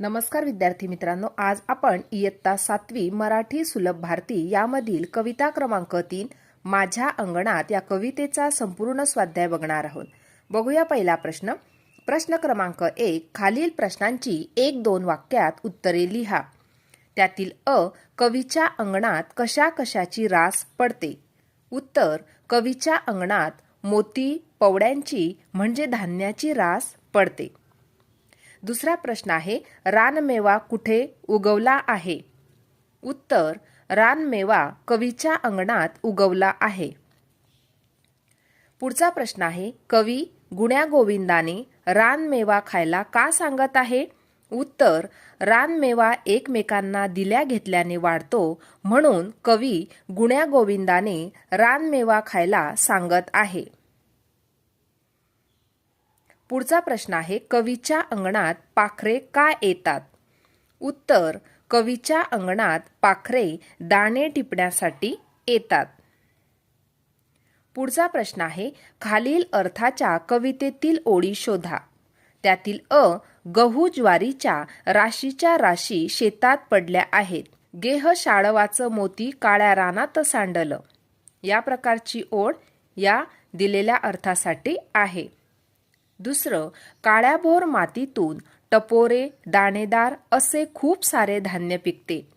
नमस्कार विद्यार्थी मित्रांनो आज आपण इयत्ता सातवी मराठी सुलभ भारती यामधील कविता क्रमांक तीन माझ्या अंगणात या कवितेचा संपूर्ण स्वाध्याय बघणार आहोत. बघूया पहिला प्रश्न. प्रश्न क्रमांक एक खालील प्रश्नांची एक दोन वाक्यात उत्तरे लिहा. त्यातील अ कवीच्या अंगणात कशा कशाची रास पडते? उत्तर कवीच्या अंगणात मोती पवड्यांची म्हणजे धान्याची रास पडते. दुसरा प्रश्न आहे रानमेवा कुठे उगवला आहे? उत्तर रानमेवा कवीच्या अंगणात उगवला आहे. पुढचा प्रश्न आहे कवी गुण्यागोविंदाने रानमेवा खायला का सांगत आहे? उत्तर रानमेवा एकमेकांना दिल्या घेतल्याने वाढतो म्हणून कवी गुण्यागोविंदाने रानमेवा खायला सांगत आहे. पुढचा प्रश्न आहे कवीच्या अंगणात पाखरे का येतात? उत्तर कवीच्या अंगणात पाखरे दाणे टिपण्यासाठी येतात. पुढचा प्रश्न आहे खालील अर्थाच्या कवितेतील ओळी शोधा. त्यातील अ गहू ज्वारीच्या राशीच्या राशी शेतात पडल्या आहेत. गेह शाळवाचं मोती काळ्या रानात सांडलं. या प्रकारची ओढ या दिलेल्या अर्थासाठी आहे. दुसरं काळ्याभोर मातीतून टपोरे दाणेदार असे खूप सारे धान्य पिकते.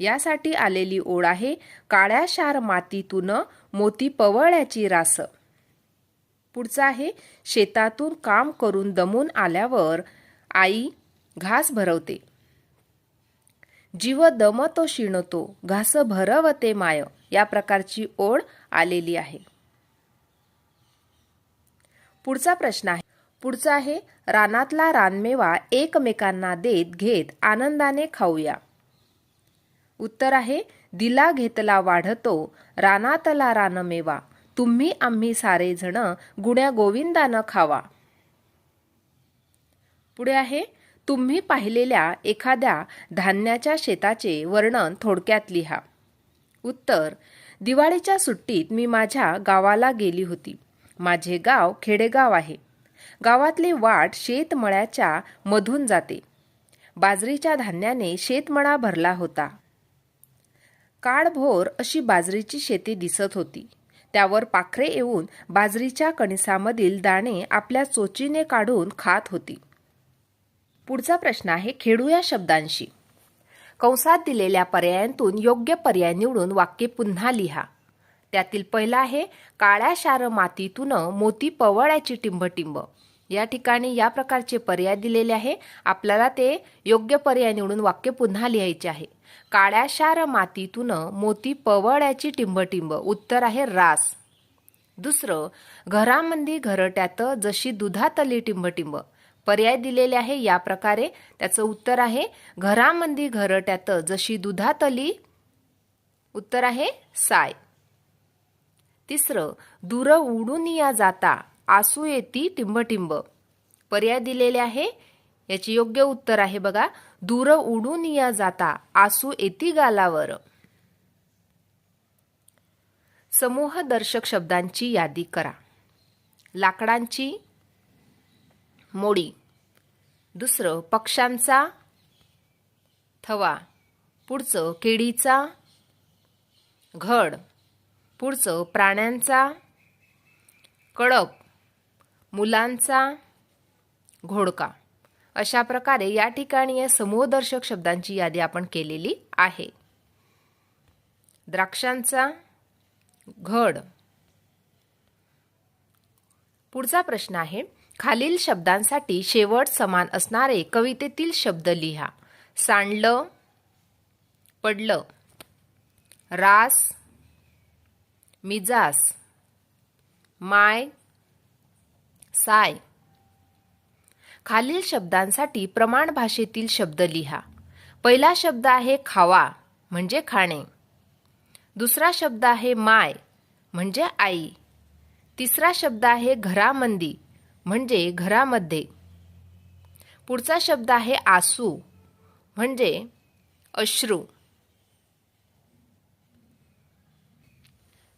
यासाठी आलेली ओळ आहे काळ्या शार मातीतून मोती पवळ्याची रास. पुढचं आहे शेतातून काम करून दमून आल्यावर आई घास भरवते. जीव दमतो शिणतो घास भरवते माय या प्रकारची ओढ आलेली आहे. पुढचा प्रश्न आहे पुढचं आहे रानातला रानमेवा एकमेकांना देत घेत आनंदाने खाऊया. उत्तर आहे दिला घेतला वाढतो रानातला रानमेवा. तुम्ही आम्ही सारेजण गुण्या गोविंदानं खावा. पुढे आहे तुम्ही पाहिलेल्या एखाद्या धान्याच्या शेताचे वर्णन थोडक्यात लिहा. उत्तर दिवाळीच्या सुट्टीत मी माझ्या गावाला गेली होती. माझे गाव खेडेगाव आहे. गावातली वाट शेतमळ्याच्या मधून जाते. बाजरीच्या धान्याने शेतमळा भरला होता. काळभोर अशी बाजरीची शेती दिसत होती. त्यावर पाखरे येऊन बाजरीच्या कणिसामधील दाणे आपल्या चोचीने काढून खात होती. पुढचा प्रश्न आहे खेडू या शब्दांशी. कंसात दिलेल्या पर्यायांतून योग्य पर्याय निवडून वाक्य पुन्हा लिहा. त्यातील पहिला आहे काळ्या शार मातीतून मोती पवळ्याची टिंबटिंब. या ठिकाणी या प्रकारचे पर्याय दिलेले आहे. आपल्याला ते योग्य पर्याय निवडून वाक्य पुन्हा लिहायचे आहे. काळ्या शार मातीतून मोती पवळ्याची टिंबटिंब. उत्तर आहे रास. दुसरं घरामंदी घरट्यात जशी दुधातली टिंबटिंब. पर्याय दिलेले आहे या प्रकारे. त्याचं उत्तर आहे घरामंदी घरट्यात जशी दुधातली उत्तर आहे साय. तिसरं दूर उडून या जाता. आसू येती टिंबटिंब. पर्याय दिलेले आहे. याचे योग्य उत्तर आहे बघा. दूर उडून या जाता. आसू येती गालावर. समूह दर्शक शब्दांची यादी करा. लाकडांची मोडी. दुसरं पक्ष्यांचा थवा. पुढचं केळीचा घड. पुढचं प्राण्यांचा कळप. मुलांचा घोडका. अशा प्रकारे या ठिकाणी या समूहदर्शक शब्दांची यादी आपण केलेली आहे. द्राक्षांचा घड. पुढचा प्रश्न आहे खालील शब्दांसाठी शेवट समान असणारे कवितेतील शब्द लिहा. सांडलं पडलं. रास मिजास. माय साय. खालील शब्दांसाठी प्रमाण भाषेतील शब्द लिहा. पहिला शब्द आहे खावा म्हणजे खाणे. दुसरा शब्द आहे माय म्हणजे आई. तिसरा शब्द आहे घरामंदी म्हणजे घरामध्ये. पुढचा शब्द आहे आसू म्हणजे अश्रू.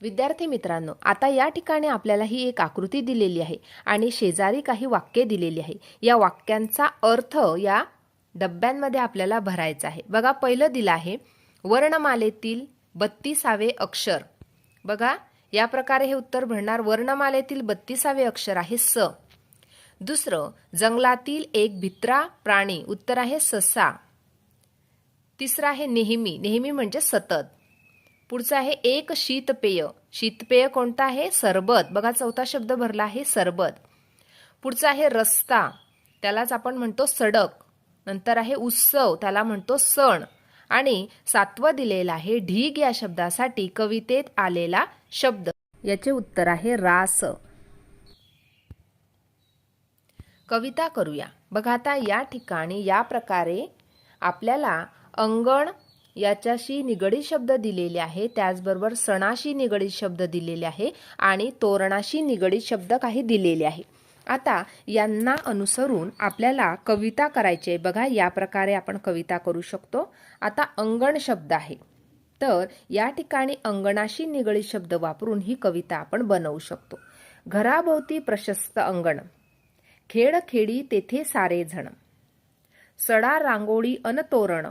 विद्यार्थी मित्रांनो आता या ठिकाणी आपल्याला ही एक आकृती दिलेली आहे आणि शेजारी काही वाक्ये दिलेली आहे. या वाक्यांचा अर्थ या डब्यांमध्ये आपल्याला भरायचा आहे. बघा पहिलं दिलं आहे वर्णमालेतील बत्तीसावे अक्षर. बघा या प्रकारे हे उत्तर भरणार वर्णमालेतील बत्तीसावे अक्षर आहे स. दुसरं जंगलातील एक भित्रा प्राणी उत्तर आहे ससा. तिसरं आहे नेहमी नेहमी म्हणजे सतत. पुढचं आहे एक शीतपेय. शीतपेय कोणतं आहे? सरबत. बघा चौथा शब्द भरला आहे सरबत. पुढचा आहे रस्ता. त्यालाच आपण म्हणतो सडक. नंतर आहे उत्सव. त्याला म्हणतो सण. आणि सातवं दिलेलं आहे ढीग या शब्दासाठी कवितेत आलेला शब्द. याचे उत्तर आहे रास. कविता करूया. बघा आता या ठिकाणी या प्रकारे आपल्याला अंगण याच्याशी निगडीत शब्द दिलेले आहे त्याचबरोबर सणाशी निगडीत शब्द दिलेले आहे आणि तोरणाशी निगडीत शब्द काही दिलेले आहे आता यांना अनुसरून आपल्याला कविता करायची आहे. बघा या प्रकारे आपण कविता करू शकतो. आता अंगण शब्द आहे. तर या ठिकाणी अंगणाशी निगडीत शब्द वापरून ही कविता आपण बनवू शकतो. घराभोवती प्रशस्त अंगण. खेळ खेडी तेथे सारे झण सडा रांगोळी अन तोरण.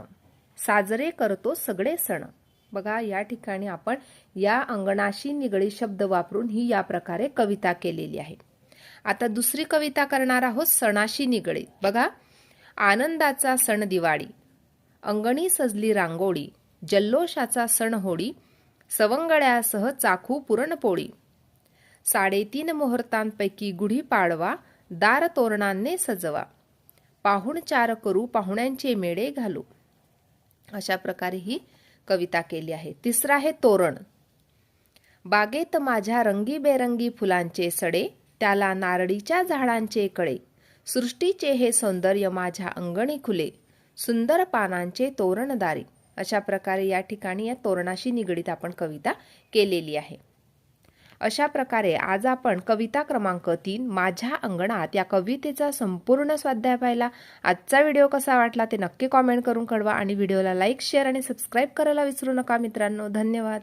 साजरे करतो सगळे सण. बघा या ठिकाणी आपण या अंगणाशी निगडीत शब्द वापरून ही या प्रकारे कविता केलेली आहे. आता दुसरी कविता करणार आहोत सणाशी निगडीत. बघा आनंदाचा सण दिवाळी अंगणी सजली रांगोळी जल्लोषाचा सण होळी सवंगड्यासह चाखू पुरणपोळी साडेतीन मुहूर्तांपैकी गुढी पाडवा दार तोरणांनी सजवा पाहुणचार करू पाहुण्यांचे मेळे घालू अशा प्रकारे ही कविता केली आहे. तिसरा आहे तोरण. बागेत माझ्या रंगीबेरंगी फुलांचे सडे त्याला नारळीच्या झाडांचे कळे. सृष्टीचे हे सौंदर्य माझ्या अंगणी खुले. सुंदर पानांचे तोरणदारी. अशा प्रकारे या ठिकाणी या तोरणाशी निगडीत आपण कविता केलेली आहे. अशा प्रकारे आज आपण कविता क्रमांक तीन माझ्या अंगणात या कवितेचा संपूर्ण स्वाध्याय पाहिला. आजचा व्हिडिओ कसा वाटला ते नक्की कॉमेंट करून कळवा आणि व्हिडिओला लाईक शेअर आणि सबस्क्राईब करायला विसरू नका मित्रांनो. धन्यवाद.